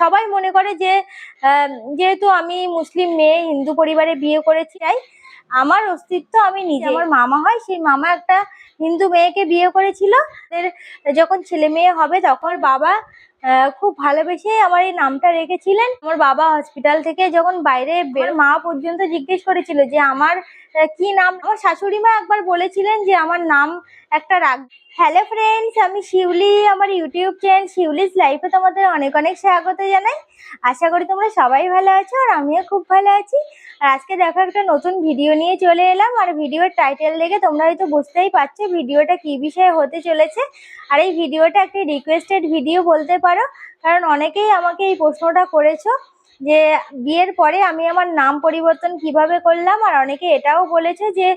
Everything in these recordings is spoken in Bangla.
সবাই মনে করে যে যেহেতু আমি মুসলিম মেয়ে, হিন্দু পরিবারে বিয়ে করেছি, তাই আমার অস্তিত্ব আমি নিজে। আমার মামা হয়, সেই মামা একটা হিন্দু মেয়েকে বিয়ে করেছিল। যখন ছেলে মেয়ে হবে, তখন বাবা খুব ভালোবেসে আমার এই নামটা রেখেছিলেন। আমার বাবা হসপিটাল থেকে যখন বাইরে মা পর্যন্ত জিজ্ঞেস করেছিল যে, আমার কি নাম? আমার শাশুড়ি মা একবার বলেছিলেন যে আমার নাম একটা রাখ হ্যালো ফ্রেন্ডস আমি শিউলি, আমার ইউটিউব চ্যানেল শিউলিস লাইফে তোমাদের অনেক অনেক স্বাগত জানাই। আশা করি তোমরা সবাই ভালো আছো আর আমিও খুব ভালো আছি। আর আজকে দেখো একটা নতুন ভিডিও নিয়ে চলে এলাম। আর ভিডিওর টাইটেল দেখে তোমরা হয়তো বুঝতেই পারছ ভিডিওটা কি বিষয়ে হতে চলেছে। আর এই ভিডিওটা একটি রিকোয়েস্টেড ভিডিও বলতে পারো। কারণ অনেকেই আমাকে এই প্রশ্নটা করেছ। যে বিয়ের পরে আমি আমার নাম পরিবর্তন কীভাবে করলাম, আর অনেকে এটাও বলেছে যে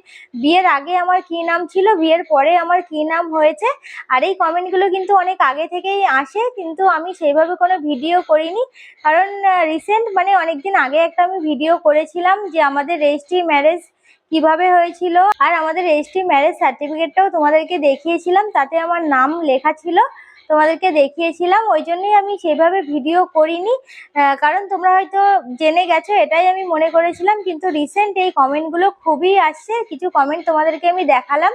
বিয়ের আগে আমার কি নাম ছিল, বিয়ের পরে আমার কি নাম হয়েছে, আর এই কমেন্টগুলো কিন্তু অনেক আগে থেকেই আসে, কিন্তু আমি সেইভাবে কোনো ভিডিও করিনি। কারণ রিসেন্ট মানে অনেকদিন আগে একটা আমি ভিডিও করেছিলাম যে আমাদের রেজিস্ট্রি ম্যারেজ কীভাবে হয়েছিল, আর আমাদের রেজিস্ট্রি ম্যারেজ সার্টিফিকেটটাও তোমাদেরকে দেখিয়েছিলাম, তাতে আমার নাম লেখা ছিল। তোমাদেরকে দেখিয়েছিলাম, ওই জন্যই আমি সেভাবে ভিডিও করিনি। কারণ তোমরা হয়তো জেনে গেছো, এটাই আমি মনে করেছিলাম, কিন্তু রিসেন্ট এই কমেন্টগুলো খুবই আসছে, কিছু কমেন্ট তোমাদেরকে আমি দেখালাম।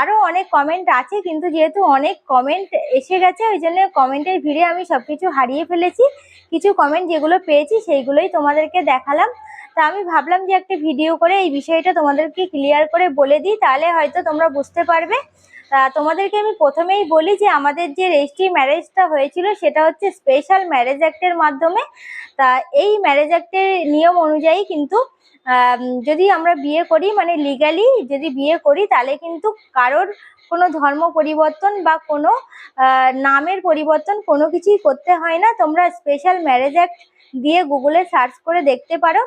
আরও অনেক কমেন্ট আছে, কিন্তু যেহেতু অনেক কমেন্ট এসে গেছে, ওই জন্য কমেন্টের ভিড়ে আমি সব কিছু হারিয়ে ফেলেছি। কিছু কমেন্ট যেগুলো পেয়েছি, সেইগুলোই তোমাদেরকে দেখালাম। তা আমি ভাবলাম যে একটা ভিডিও করে এই বিষয়টা তোমাদেরকে ক্লিয়ার করে বলে দিই, তাহলে হয়তো তোমরা বুঝতে পারবে। তোমাদেরকে আমি প্রথমেই বলি যে আমাদের যে রেজিস্ট্রি ম্যারেজটা হয়েছিল, সেটা হচ্ছে স্পেশাল ম্যারেজ অ্যাক্টের মাধ্যমে। তা এই ম্যারেজ অ্যাক্টের নিয়ম অনুযায়ী কিন্তু যদি আমরা বিয়ে করি মানে লিগালি যদি বিয়ে করি, তাহলে কিন্তু কারোর কোনো ধর্ম পরিবর্তন বা কোনো নামের পরিবর্তন কোনো কিছুই করতে হয় না। তোমরা স্পেশাল ম্যারেজ অ্যাক্ট দিয়ে গুগলে সার্চ করে দেখতে পারো।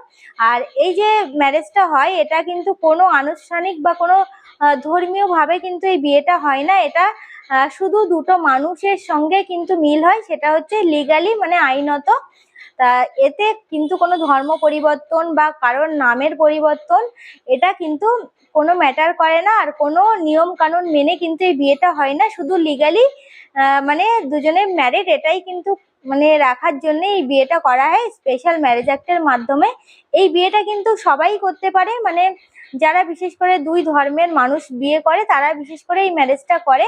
আর এই যে ম্যারেজটা হয়, এটা কিন্তু কোনো আনুষ্ঠানিক বা কোনো ধর্মীয়ভাবে কিন্তু এই বিয়েটা হয় না। এটা শুধু দুটো মানুষের সঙ্গে কিন্তু মিল হয়, সেটা হচ্ছে লিগালি মানে আইনত। তা এতে কিন্তু কোনো ধর্ম পরিবর্তন বা কারোর নামের পরিবর্তন, এটা কিন্তু কোনো ম্যাটার করে না আর কোনো নিয়ম কানুন মেনে কিন্তু এই বিয়েটা হয় না। শুধু লিগালি মানে দুজনে ম্যারিড এটাই কিন্তু মানে রাখার জন্য এই বিয়েটা করা হয়। স্পেশাল ম্যারেজ অ্যাক্টের মাধ্যমে এই বিয়েটা কিন্তু সবাই করতে পারে। মানে যারা বিশেষ করে দুই ধর্মের মানুষ বিয়ে করে, তারা বিশেষ করে এই ম্যারেজটা করে।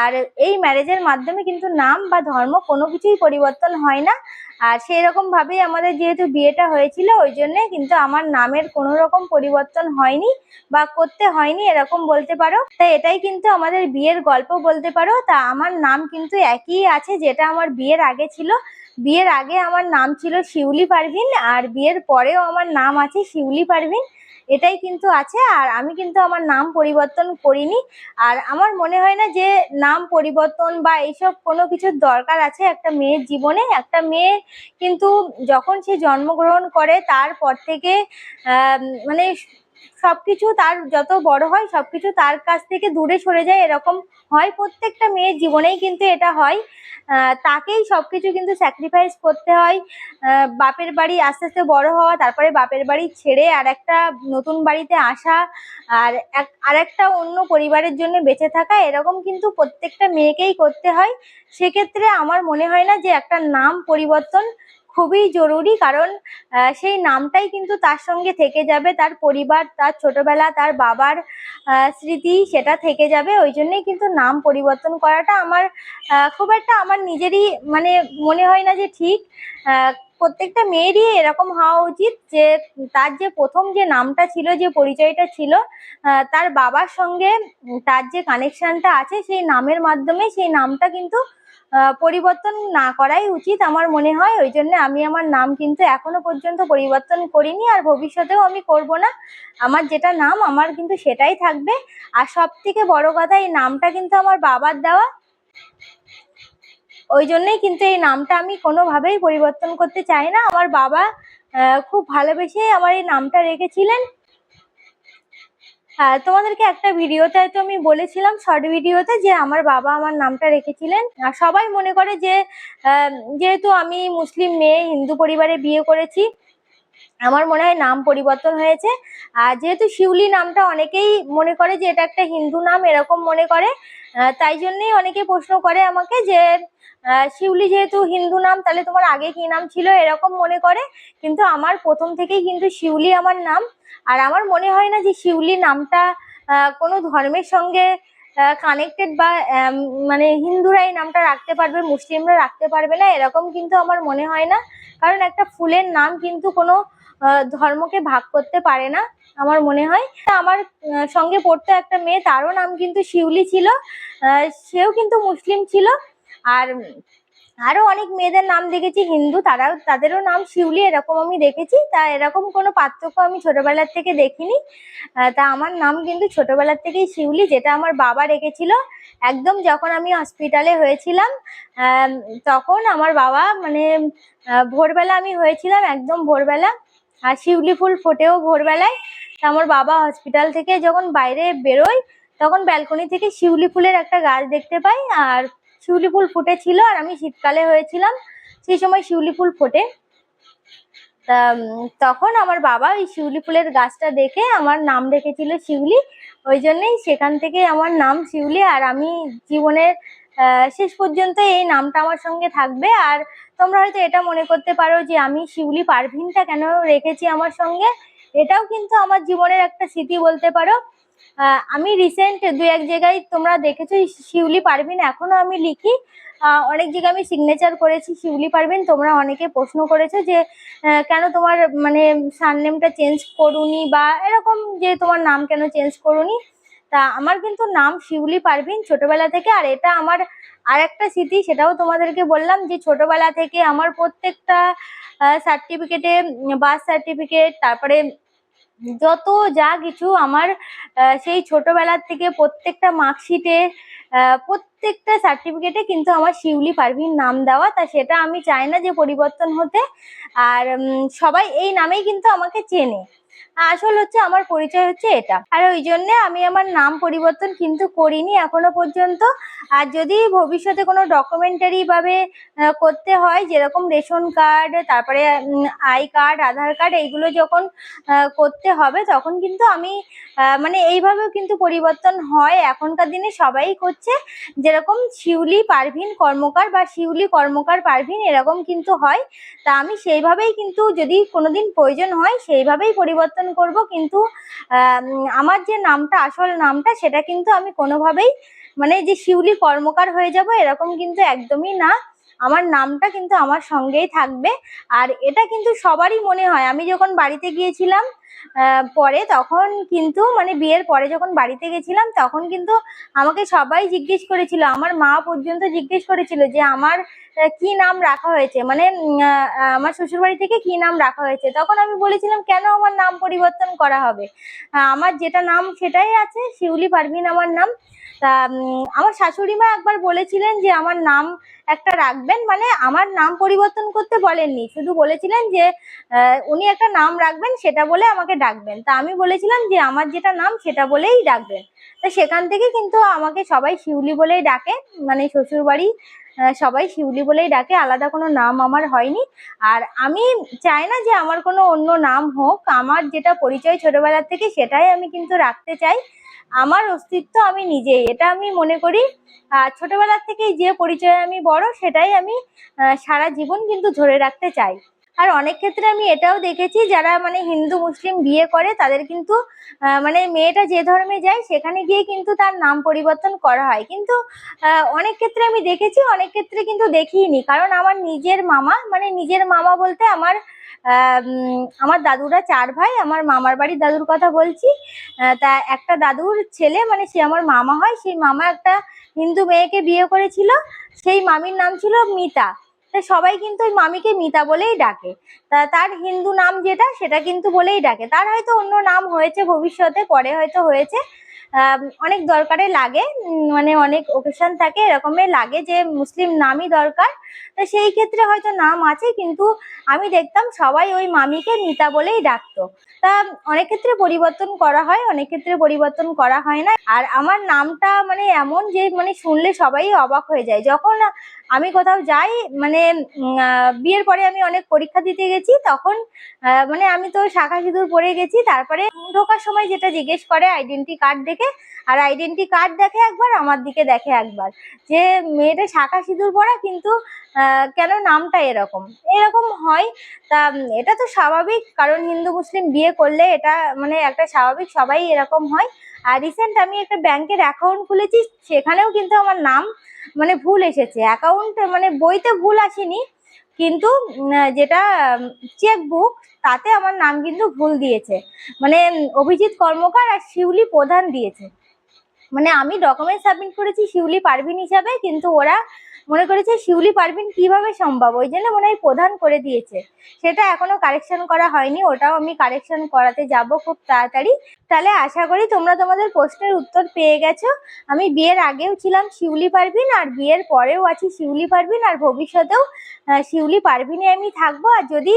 আর এই ম্যারেজের মাধ্যমে কিন্তু নাম বা ধর্ম কোনো কিছুই পরিবর্তন হয় না। আর সেই রকম ভাবেই আমাদের যেহেতু বিয়েটা হয়েছিল, ওই জন্যে কিন্তু আমার নামের কোনো রকম পরিবর্তন হয়নি বা করতে হয়নি, এরকম বলতে পারো। তাই এটাই কিন্তু আমাদের বিয়ের গল্প বলতে পারো। তা আমার নাম কিন্তু একই আছে যেটা আমার বিয়ের আগে ছিল। বিয়ের আগে আমার নাম ছিল শিউলি পারভিন, আর বিয়ের পরেও আমার নাম আছে শিউলি পারভিন। এটাই কিন্তু আছে আর আমি কিন্তু আমার নাম পরিবর্তন করিনি। আর আমার মনে হয় না যে নাম পরিবর্তন বা এইসব কোনো কিছুর দরকার আছে একটা মেয়ের জীবনে। একটা মেয়ে কিন্তু যখন সে জন্মগ্রহণ করে তারপর থেকে মানে সবকিছু তার যত বড় হয়, সবকিছু তার কাছ থেকে দূরে সরে যায়, এরকম হয় প্রত্যেকটা মেয়ের জীবনেই কিন্তু এটা হয়। তাকেই সবকিছু কিন্তু স্যাক্রিফাইস করতে হয়। বাপের বাড়ি আস্তে আস্তে বড় হওয়া, তারপরে বাপের বাড়ি ছেড়ে আর একটা নতুন বাড়িতে আসা, আর এক আর একটা অন্য পরিবারের জন্য বেঁচে থাকা, এরকম কিন্তু প্রত্যেকটা মেয়েকেই করতে হয়। সেক্ষেত্রে আমার মনে হয় না যে একটা নাম পরিবর্তন খুবই জরুরি, কারণ সেই নামটাই কিন্তু তার সঙ্গে থেকে যাবে। তার পরিবার, তার ছোটবেলা, তার বাবার স্মৃতি সেটা থেকে যাবে। ওই জন্যই কিন্তু নাম পরিবর্তন করাটা আমার খুব একটা আমার নিজেরই মানে মনে হয় না যে ঠিক। প্রত্যেকটা মেয়েরই এরকম হওয়া উচিত যে, তার যে প্রথম যে নামটা ছিল, যে পরিচয়টা ছিল তার বাবার সঙ্গে তার যে কানেকশনটা আছে, সেই নামের মাধ্যমে সেই নামটা কিন্তু পরিবর্তন না করাই উচিত আমার মনে হয়। ওই জন্য আমি আমার নাম কিন্তু এখনও পর্যন্ত পরিবর্তন করিনি আর ভবিষ্যতেও আমি করব না। আমার যেটা নাম, আমার কিন্তু সেটাই থাকবে। আর সব থেকে বড় কথা, এই নামটা কিন্তু আমার বাবার দেওয়া। ওই জন্যই কিন্তু এই নামটা আমি কোনোভাবেই পরিবর্তন করতে চাই না। আমার বাবা খুব ভালোবেসে আমার এই নামটা রেখেছিলেন। হ্যাঁ তোমাদেরকে একটা ভিডিওতে হয়তো আমি বলেছিলাম শর্ট ভিডিওতে যে আমার বাবা আমার নামটা রেখেছিলেন। আর সবাই মনে করে যে যেহেতু আমি মুসলিম মেয়ে, হিন্দু পরিবারে বিয়ে করেছি, আমার মনে হয় নাম পরিবর্তন হয়েছে। আর যেহেতু শিউলি নামটা অনেকেই মনে করে যে এটা একটা হিন্দু নাম, এরকম মনে করে তাই জন্যই অনেকে প্রশ্ন করে আমাকে যে শিউলি যেহেতু হিন্দু নাম, তাহলে তোমার আগে কি নাম ছিল, এরকম মনে করে। কিন্তু আমার প্রথম থেকেই কিন্তু শিউলি আমার নাম। আর আমার মনে হয় না যে শিউলি নামটা কোনো ধর্মের সঙ্গে কানেক্টেড বা মানে হিন্দুরা এই নামটা রাখতে পারবে, মুসলিমরা রাখতে পারবে না, এরকম কিন্তু আমার মনে হয় না। কারণ একটা ফুলের নাম কিন্তু কোনো ধর্মকে ভাগ করতে পারে না, আমার মনে হয়। আমার সঙ্গে পড়তো একটা মেয়ে, তারও নাম কিন্তু শিউলি ছিল সেও কিন্তু মুসলিম ছিল। আর আরও অনেক মেয়েদের নাম দেখেছি, হিন্দু, তারাও, তাদেরও নাম শিউলি, এরকম আমি দেখেছি। তা এরকম কোনো পার্থক্য আমি ছোটবেলার থেকে দেখিনি। তা আমার নাম কিন্তু ছোটবেলার থেকেই শিউলি, যেটা আমার বাবা রেখেছিল। একদম যখন আমি হসপিটালে হয়েছিলাম তখন আমার বাবা মানে ভোরবেলা আমি হয়েছিলাম একদম ভোরবেলা, আর শিউলি ফুল ফোটেও ভোরবেলায়। তা আমার বাবা হসপিটাল থেকে যখন বাইরে বেরোয়, তখন ব্যালকনি থেকে শিউলি ফুলের একটা গাছ দেখতে পাই, আর শিউলি ফুল ফুটেছিল আর আমি শীতকালে হয়েছিলাম, সেই সময় শিউলি ফুল ফোটে। তখন আমার বাবা ওই শিউলি ফুলের গাছটা দেখে আমার নাম রেখেছিল শিউলি, ওই জন্যই সেখান থেকে আমার নাম শিউলি আর আমি জীবনের শেষ পর্যন্ত এই নামটা আমার সঙ্গে থাকবে। আর তোমরা হয়তো এটা মনে করতে পারো যে আমি শিউলি পারভিনটা কেন রেখেছি আমার সঙ্গে? এটাও কিন্তু আমার জীবনের একটা স্মৃতি বলতে পারো। আমি রিসেন্ট দু এক জায়গায় তোমরা দেখেছ শিউলি পারভিন এখনও আমি লিখি। অনেক জায়গায় আমি সিগনেচার করেছি শিউলি পারভিন তোমরা অনেকে প্রশ্ন করেছ যে কেন তোমার মানে সারনেমটা চেঞ্জ করুনি বা এরকম যে তোমার নাম কেন চেঞ্জ করুনি? তা আমার কিন্তু নাম শিউলি পারভিন ছোটবেলা থেকে, আর এটা আমার আর একটা স্মৃতি, সেটাও তোমাদেরকে বললাম যে ছোটবেলা থেকে আমার প্রত্যেকটা সার্টিফিকেটে বার্থ সার্টিফিকেট তারপরে যত যা কিছু আমার সেই ছোটবেলার থেকে প্রত্যেকটা মার্কশিটে প্রত্যেকটা সার্টিফিকেটে কিন্তু আমার শিউলি পারভিন নাম দেওয়া, তা সেটা আমি চাই না যে পরিবর্তন হতে। আর সবাই এই নামেই কিন্তু আমাকে চেনে। আসল হচ্ছে আমার পরিচয় হচ্ছে এটা। আর ওই জন্যে আমি আমার নাম পরিবর্তন কিন্তু করিনি এখনও পর্যন্ত। আর যদি ভবিষ্যতে কোনো ডকুমেন্টারি ভাবে করতে হয়, যেরকম রেশন কার্ড তারপরে আই কার্ড আধার কার্ড এইগুলো যখন করতে হবে, তখন কিন্তু আমি মানে এইভাবেও কিন্তু পরিবর্তন হয়। এখনকার দিনে সবাই করছে। যেরকম শিউলি পারভিন কর্মকার বা শিউলি কর্মকার পারভিন এরকম কিন্তু হয়। তা আমি সেইভাবেই কিন্তু যদি কোনোদিন প্রয়োজন হয়, সেইভাবেই পরিবর্তন করব, কিন্তু আমার যে নামটা, আসল নামটা, সেটা কিন্তু আমি কোনোভাবেই মানে যে শিউলি কর্মকার হয়ে যাব, এরকম কিন্তু একদমই না। আমার নামটা কিন্তু আমার সঙ্গেই থাকবে। আর এটা কিন্তু সবারই মনে হয়। আমি যখন বাড়িতে গিয়েছিলাম পরে তখন কিন্তু মানে বিয়ের পরে যখন বাড়িতে গেছিলাম, তখন কিন্তু আমাকে সবাই জিজ্ঞেস করেছিল, আমার মা পর্যন্ত জিজ্ঞেস করেছিল যে আমার কি নাম রাখা হয়েছে? মানে আমার শ্বশুরবাড়ি থেকে কি নাম রাখা হয়েছে? তখন আমি বলেছিলাম, কেন আমার নাম পরিবর্তন করা হবে? আমার যেটা নাম সেটাই আছে, শিউলি পারভিন আমার নাম। তা আমার শাশুড়ি মা একবার বলেছিলেন যে আমার নাম একটা রাখবেন মানে আমার নাম পরিবর্তন করতে বলেননি। শুধু বলেছিলেন যে উনি একটা নাম রাখবেন, সেটা বলে আমাকে ডাকবেন। তা আমি বলেছিলাম যে, আমার যেটা নাম সেটা বলেই ডাকবেন। তা সেখান থেকে কিন্তু আমাকে সবাই শিউলি বলেই ডাকে মানে শ্বশুর বাড়ি সবাই শিউলি বলেই ডাকে, আলাদা কোনো নাম আমার হয়নি। আর আমি চাই না যে আমার কোনো অন্য নাম হোক, আমার যেটা পরিচয় ছোটবেলার থেকে সেটাই আমি কিন্তু রাখতে চাই। আমার অস্তিত্ব আমি নিজেই। এটা আমি মনে করি আর ছোটবেলার থেকেই যে পরিচয় আমি বড়, সেটাই আমি সারা জীবন কিন্তু ধরে রাখতে চাই। আর অনেক ক্ষেত্রে আমি এটাও দেখেছি, যারা মানে হিন্দু, মুসলিম বিয়ে করে, তাদের কিন্তু মানে মেয়েটা যে ধর্মে যায়, সেখানে গিয়ে কিন্তু তার নাম পরিবর্তন করা হয়। কিন্তু অনেক ক্ষেত্রে আমি দেখেছি, অনেক ক্ষেত্রে কিন্তু দেখিনি। কারণ আমার নিজের মামা মানে নিজের মামা বলতে আমার আমার দাদুরা চার ভাই, আমার মামার বাড়ির দাদুর কথা বলছি। তা একটা দাদুর ছেলে মানে সে আমার মামা হয়, সেই মামা একটা হিন্দু মেয়েকে বিয়ে করেছিল। সেই মামির নাম ছিল মিতা। তা সবাই কিন্তু ওই মামিকে মিতা বলেই ডাকে। তা তার হিন্দু নাম যেটা, সেটা কিন্তু বলেই ডাকে। তার হয়তো অন্য নাম হয়েছে ভবিষ্যতে, পরে হয়তো হয়েছে। অনেক দরকারে লাগে মানে অনেক ওকেশন থাকে এরকমের লাগে যে মুসলিম নামই দরকার। তো সেই ক্ষেত্রে হয়তো নাম আছে, কিন্তু আমি দেখতাম সবাই ওই মামিকে মিতা বলেই ডাকতো। তা অনেক ক্ষেত্রে পরিবর্তন করা হয়, অনেক ক্ষেত্রে পরিবর্তন করা হয় না। আর আমার নামটা মানে এমন যে মানে শুনলে সবাই অবাক হয়ে যায়। যখন আমি কোথাও যাই মানে বিয়ের পরে আমি অনেক পরীক্ষা দিতে গেছি, তখন মানে আমি তো শাখা সিঁদুর পরে গেছি, তারপরে ঢোকার সময় যেটা জিজ্ঞেস করে আইডেন্টি কার্ড দেখে, আর আইডেন্টি কার্ড দেখে একবার, আমার দিকে দেখে একবার, যে মেয়েটা শাখা সিঁদুর পরা, কিন্তু কেন নামটা এরকম? এরকম হয়, তা, এটা তো স্বাভাবিক, কারণ হিন্দু, মুসলিম বিয়ে করলে এটা মানে একটা স্বাভাবিক, সবাই এরকম হয় আর রিসেন্ট আমি একটা ব্যাংকের অ্যাকাউন্ট খুলেছি, সেখানেও কিন্তু আমার নাম মানে ভুল এসেছে। অ্যাকাউন্ট মানে বইতে ভুল আসেনি, কিন্তু যেটা চেকবুক তাতে আমার নাম কিন্তু ভুল দিয়েছে। মানে অভিজিৎ কর্মকার আর শিউলি প্রধান দিয়েছে। মানে আমি ডকুমেন্ট সাবমিট করেছি শিউলি পারভিন হিসাবে, কিন্তু ওরা মনে করেছে শিউলি পারভিন কীভাবে সম্ভব? ওই জন্য মনে হয় প্রধান করে দিয়েছে। সেটা এখনও কারেকশন করা হয়নি, ওটাও আমি কারেকশন করাতে যাব খুব তাড়াতাড়ি। তাহলে আশা করি তোমরা তোমাদের প্রশ্নের উত্তর পেয়ে গেছো। আমি বিয়ের আগেও ছিলাম শিউলি পারভিন আর বিয়ের পরেও আছি শিউলি পারভিন আর ভবিষ্যতেও শিউলি পারভিনে আমি থাকব। আর যদি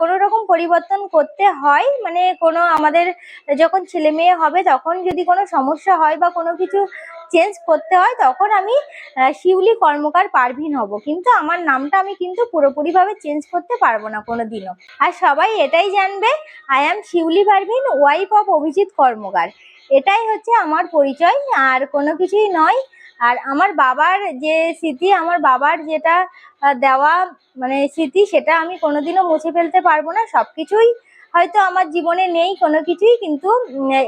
কোনো রকম পরিবর্তন করতে হয় মানে কোনো আমাদের যখন ছেলে মেয়ে হবে, তখন যদি কোনো সমস্যা হয় বা কোনো কিছু চেঞ্জ করতে হয়, তখন আমি শিউলি কর্মকার পারভিন হব। কিন্তু আমার নামটা আমি কিন্তু পুরোপুরিভাবে চেঞ্জ করতে পারব না কোনো দিনও আর সবাই এটাই জানবে I am Shiuli Parvin wife of Abhijit Karmakar. এটাই হচ্ছে আমার পরিচয়, আর কোনো কিছুই নয়। আর আমার বাবার যে স্মৃতি, আমার বাবার যেটা দেওয়া মানে স্মৃতি, সেটা আমি কোনোদিনও মুছে ফেলতে পারব না। সব কিছুই হয়তো আমার জীবনে নেই কোনো কিছুই, কিন্তু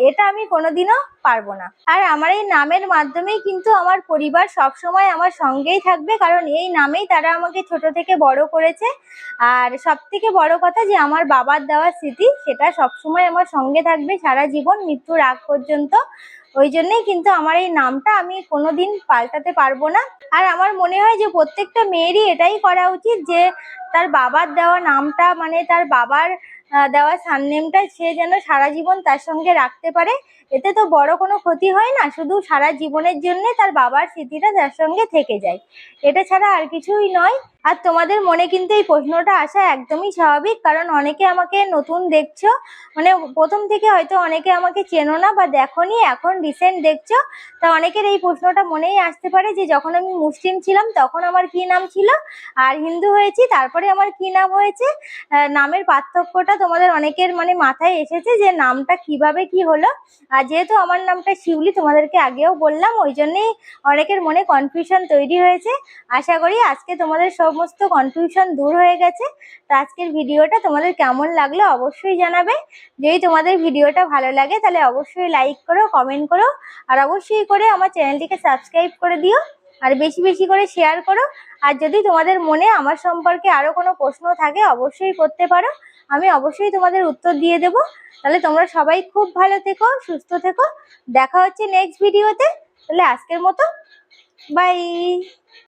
এটা আমি কোনোদিনও পারব না। আর আমার এই নামের মাধ্যমেই কিন্তু আমার পরিবার সব সময় আমার সঙ্গেই থাকবে, কারণ এই নামেই তারা আমাকে ছোট থেকে বড় করেছে। আর সব থেকে বড় কথা যে আমার বাবার দেওয়া স্মৃতি, সেটা সব সময় আমার সঙ্গে থাকবে সারা জীবন, মৃত্যুর আগ পর্যন্ত। ওই জন্যই কিন্তু আমার এই নামটা আমি কোনোদিন পাল্টাতে পারব না। আর আমার মনে হয় যে প্রত্যেকটা মেয়েরই এটাই করা উচিত যে, তার বাবার দেওয়া নামটা মানে তার বাবার দেওয়া সারনেমটা সে যেন সারা জীবন তার সঙ্গে রাখতে পারে এতে তো বড় কোনো ক্ষতি হয় না, শুধু সারা জীবনের জন্য তার বাবার স্মৃতিটা তার সঙ্গে থেকে যায়। এটা ছাড়া আর কিছুই নয়। আর তোমাদের মনে কিন্তু এই প্রশ্নটা আসা একদমই স্বাভাবিক, কারণ অনেকে আমাকে নতুন দেখছ মানে প্রথম থেকে হয়তো অনেকে আমাকে চেনো না বা দেখোনি, এখন রিসেন্ট দেখছ, তা অনেকের এই প্রশ্নটা মনেই আসতে পারে যে যখন আমি মুসলিম ছিলাম তখন আমার কি নাম ছিল, আর হিন্দু হয়েছি তারপরে আমার কি নাম হয়েছে নামের পার্থক্যটা তোমাদের অনেকের মানে মাথায় এসেছে যে নামটা কীভাবে কি হলো আর যেহেতু আমার নামটা শিউলি, তোমাদেরকে আগেও বললাম, ওই জন্যেই অনেকের মনে কনফিউশন তৈরি হয়েছে। আশা করি আজকে তোমাদের সমস্ত কনফিউশন দূর হয়ে গেছে। তো আজকের ভিডিওটা তোমাদের কেমন লাগল অবশ্যই জানাবে। যদি তোমাদের ভিডিওটা ভালো লাগে, তাহলে অবশ্যই লাইক করো কমেন্ট করো, আর অবশ্যই করে আমার চ্যানেলটিকে সাবস্ক্রাইব করে দিও, আর বেশি বেশি করে শেয়ার করো। আর যদি তোমাদের মনে আমার সম্পর্কে আরও কোনো প্রশ্ন থাকে, অবশ্যই করতে পারো। আমি অবশ্যই তোমাদের উত্তর দিয়ে দেবো। তাহলে তোমরা সবাই খুব ভালো থেকো, সুস্থ থেকো। দেখা হচ্ছে নেক্সট ভিডিওতে তাহলে আজকের মতো। বাই